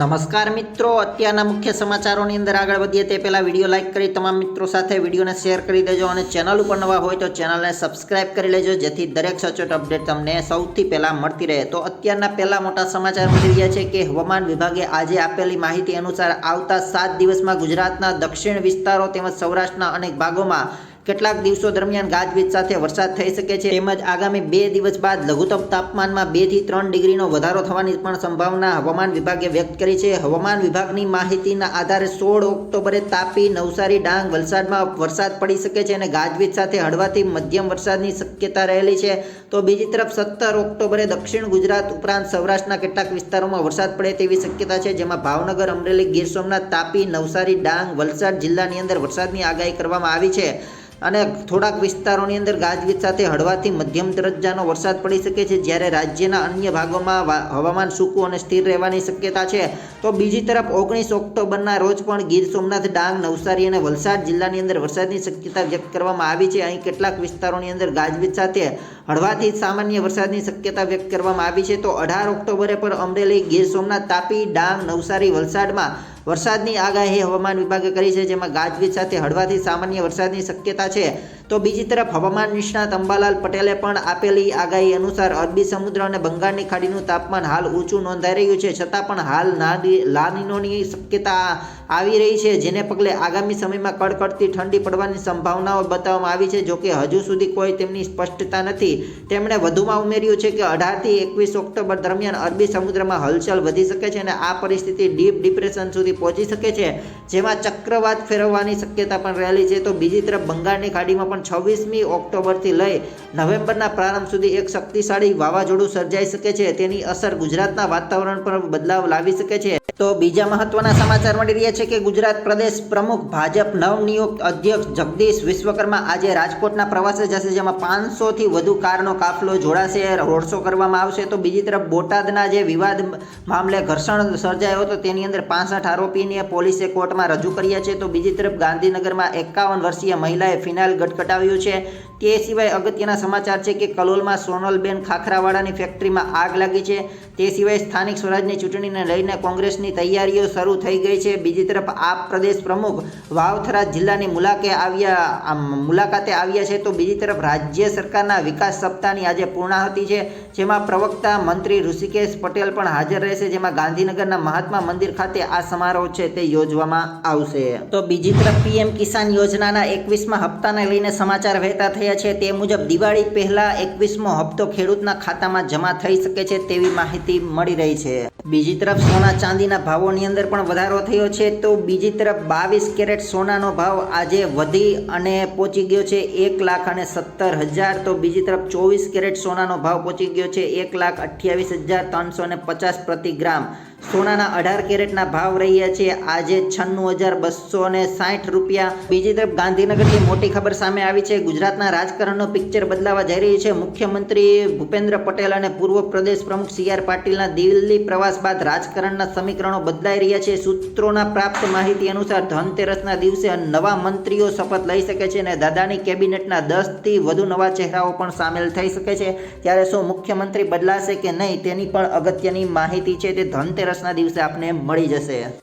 નમસ્કાર મિત્રો, અત્યારના મુખ્ય સમાચારોની અંદર આગળ વધીએ તે પહેલાં વીડિયો લાઇક કરી તમામ મિત્રો સાથે વિડીયોને શેર કરી દેજો અને ચેનલ ઉપર નવા હોય તો ચેનલને સબસ્ક્રાઇબ કરી લેજો, જેથી દરેક સચોટ અપડેટ તમને સૌથી પહેલાં મળતી રહે. તો અત્યારના પહેલાં મોટા સમાચાર મળી રહ્યા છે કે હવામાન વિભાગે આજે આપેલી માહિતી અનુસાર આવતા સાત દિવસમાં ગુજરાતના દક્ષિણ વિસ્તારો તેમજ સૌરાષ્ટ્રના અનેક ભાગોમાં કેટલાક દિવસો દરમિયાન ગાજવીજ સાથે વરસાદ થઈ શકે છે. તેમજ આગામી બે દિવસ બાદ લઘુત્તમ તાપમાનમાં બેથી ત્રણ ડિગ્રીનો વધારો થવાની પણ સંભાવના હવામાન વિભાગે વ્યક્ત કરી છે. હવામાન વિભાગની માહિતીના આધારે સોળ ઓક્ટોબરે તાપી, નવસારી, ડાંગ વલસાડમાં વરસાદ પડી શકે છે અને ગાજવીજ સાથે હળવાથી મધ્યમ વરસાદની શક્યતા રહેલી છે. તો બીજી તરફ સત્તર ઓક્ટોબરે દક્ષિણ ગુજરાત ઉપરાંત સૌરાષ્ટ્રના કેટલાક વિસ્તારોમાં વરસાદ પડે તેવી શક્યતા છે, જેમાં ભાવનગર, અમરેલી, ગીર સોમનાથ, તાપી, નવસારી, ડાંગ, વલસાડ જિલ્લાની અંદર વરસાદની આગાહી કરવામાં આવી છે. અને થોડાક વિસ્તારોની અંદર ગાજવીજ સાથે હળવાથી મધ્યમ દરજ્જાનો વરસાદ પડી શકે છે. જ્યારે રાજ્યના અન્ય ભાગોમાં હવામાન સૂકું અને સ્થિર રહેવાની શક્યતા છે. તો બીજી તરફ ઓગણીસ ઓક્ટોબરના રોજ પણ ગીર સોમનાથ ડાંગ, નવસારી અને વલસાડ જિલ્લાની અંદર વરસાદની શક્યતા વ્યક્ત કરવામાં આવી છે. અહીં કેટલાક વિસ્તારોની અંદર ગાજવીજ સાથે હળવાથી સામાન્ય વરસાદની શક્યતા વ્યક્ત કરવામાં આવી છે. તો અઢાર ઓક્ટોબરે પણ અમરેલી, ગીર સોમનાથ, તાપી, ડાંગ, નવસારી વલસાડમાં વરસાદની આગાહી હવામાન વિભાગે કરી છે, જેમાં ગાજવીજ સાથે હળવાથી સામાન્ય વરસાદની શક્યતા છે. તો બીજી તરફ હવામાન નિષ્ણાત અંબાલાલ પટેલે પણ આપેલી આગાહી અનુસાર અરબી સમુદ્ર અને બંગાળની ખાડીનું તાપમાન હાલ ઊંચું નોંધાઈ રહ્યું છે, છતાં પણ હાલ નાની- લાનીનોની શક્યતા આવી રહી છે, જેને પગલે આગામી સમયમાં કડકડતી ઠંડી પડવાની સંભાવનાઓ બતાવવામાં આવી છે, જોકે હજુ સુધી કોઈ તેમની સ્પષ્ટતા નથી. તેમણે વધુમાં ઉમેર્યું છે કે અઢારથી એકવીસ ઓક્ટોબર દરમિયાન અરબી સમુદ્રમાં હલચલ વધી શકે છે અને આ પરિસ્થિતિ ડીપ ડિપ્રેશન સુધી પહોંચી શકે છે, જેમાં ચક્રવાત ફેરવવાની શક્યતા પણ રહેલી છે. તો બીજી તરફ બંગાળની ખાડીમાં પણ છવ્વીસમી ઓક્ટોબરથી લઈ નવેમ્બરના પ્રારંભ સુધી એક શક્તિશાળી વાવાઝોડું સર્જાઈ શકે છે. તેની અસર ગુજરાતના વાતાવરણ પર બદલાવ લાવી શકે છે. તો બીજા મહત્વના સમાચાર મળી રહ્યા છે કે ગુજરાત પ્રદેશ પ્રમુખ ભાજપ નવનિયુક્ત અધ્યક્ષ જગદીશ વિશ્વકર્મા આજે રાજકોટના પ્રવાસે જશે, જેમાં પાંચસોથી વધુ કારનો કાફલો જોડાશે. રોડ શો કરવામાં આવશે. તો બીજી તરફ બોટાદના જે વિવાદ મામલે ઘર્ષણ સર્જાયો હતો, તેની અંદર પાસઠ આરોપીને પોલીસે કોર્ટમાં રજૂ કર્યા છે. તો બીજી તરફ ગાંધીનગરમાં એકાવન વર્ષીય મહિલાએ ફિનાઇલ ગટગટાવ્યું છે. તે સિવાય અગત્યના સમાચાર છે કે કલોલમાં સોનલબેન ખાખરાવાળાની ફેક્ટરીમાં આગ લાગી છે. તે સિવાય સ્થાનિક સ્વરાજની ચૂંટણીને લઈને કોંગ્રેસની તૈયારીઓ શરૂ થઈ ગઈ છે. બીજી તરફ આપ પ્રદેશ પ્રમુખ વાવથરા જિલ્લાની મુલાકે આવ્યા મુલાકાતે આવ્યા છે. તો બીજી તરફ રાજ્ય સરકારના વિકાસ સપ્તાહની આજે પૂર્ણાહતિ છે. જેમાં પ્રવક્તા મંત્રી ઋષિકેશ પટેલ પણ હાજર રહેશે. જેમાં ગાંધીનગરના મહાત્મા મંદિર ખાતે આ સમારોહ છે તે યોજવામાં આવશે. તો બીજી તરફ પીએમ કિસાન યોજનાના એકવીસમાં હપ્તાને લઈને સમાચાર વહેતા થયા છે તે મુજબ દિવાળી પહેલા એકવીસમો હપ્તો ખેડૂતના ખાતામાં જમા થઈ શકે છે તેવી માહિતી મળી રહી છે. બીજી તરફ સોના ચાંદીના ભાવોની અંદર પણ વધારો થયો છે તો બીજી તરફ બાવીસ કેરેટ સોનાનો ભાવ આજે વધી અને પહોંચી ગયો છે એક લાખ અને સત્તર હજાર. તો બીજી તરફ ચોવીસ કેરેટ સોનાનો ભાવ પહોંચી ગયો છે એક લાખ અઠ્યાવીસ હજાર ત્રણસો ને પચાસ પ્રતિ ગ્રામ. સોનાના અઢાર કેરેટના ભાવ રહ્યા છે. આજે છન્નું હજાર બસો ને સાઠ રૂપિયા. બીજી તરફ ગાંધીનગરથી મોટી ખબર સામે આવી છે. ગુજરાતના રાજકારણનું પિક્ચર બદલાવા જઈ રહ્યું છે. મુખ્યમંત્રી ભૂપેન્દ્ર પટેલ અને પૂર્વ પ્રદેશ પ્રમુખ સી આર પાટીલના દિલ્હી પ્રવાસ બાદ રાજકારણના સમીકરણો બદલાઈ રહ્યા છે. સૂત્રોના પ્રાપ્ત માહિતી અનુસાર ધનતેરસના દિવસે નવા મંત્રીઓ શપથ લઈ શકે છે અને દાદાની કેબિનેટના દસથી વધુ નવા ચહેરાઓ પણ સામેલ થઈ શકે છે. ત્યારે શું મુખ્યમંત્રી બદલાશે કે નહીં તેની પણ અગત્યની માહિતી છે. તે ધનતેરસના દિવસે આપને મળી જશે.